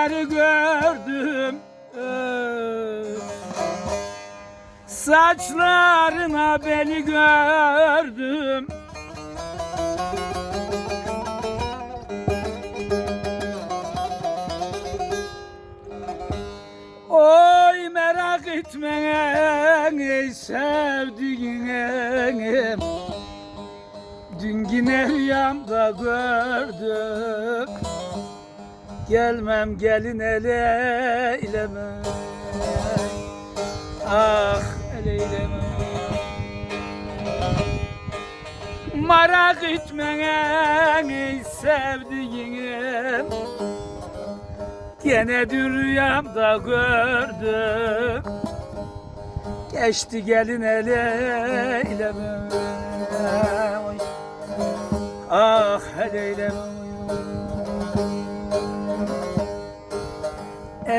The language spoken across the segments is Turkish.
Yarı gördüm. Saçlarına beni gördüm. Oy merak etme ey sevdiğim. Dün yine rüyamda gördüm Gelmem gelin ele eyleme. Ah ele eyleme. Merak etme ey sevdiğim. Gene dün rüyamda gördüm. Geçti gelin ele eyleme. Ah hele eyleme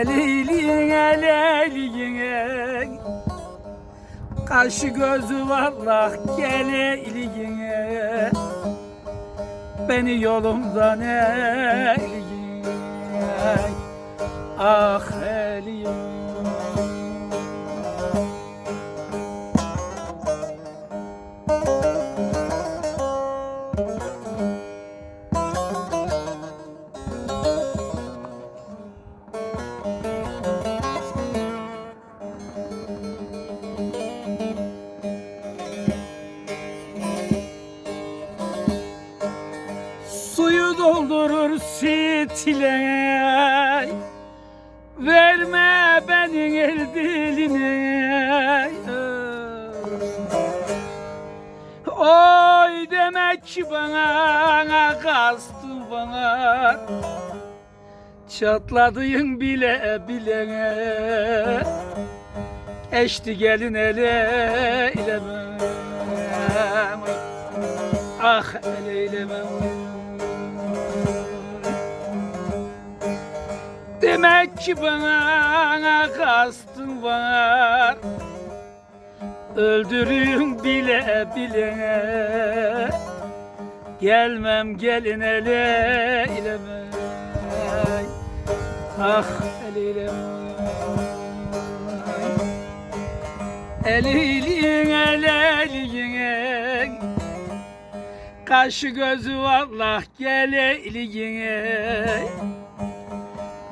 Eliliğin eleliğin Kaşı gözü vallah geleliğin Beni yolumdan eyleyin Ah sitile Verme benim el diline. Oy demek ki bana kastın bana. Çatladığın bile bile. Eşti gelin ele ileme Ah ele eyleme Demek ki bana kastın var. Öldürün bile bile. Gelmem gelin ele ileme. Ah ele eyleme Eliliğin eleliğin Kaşı gözü vallah geleliğin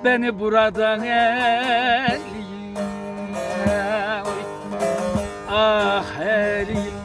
beni buradan eliye Ah eliye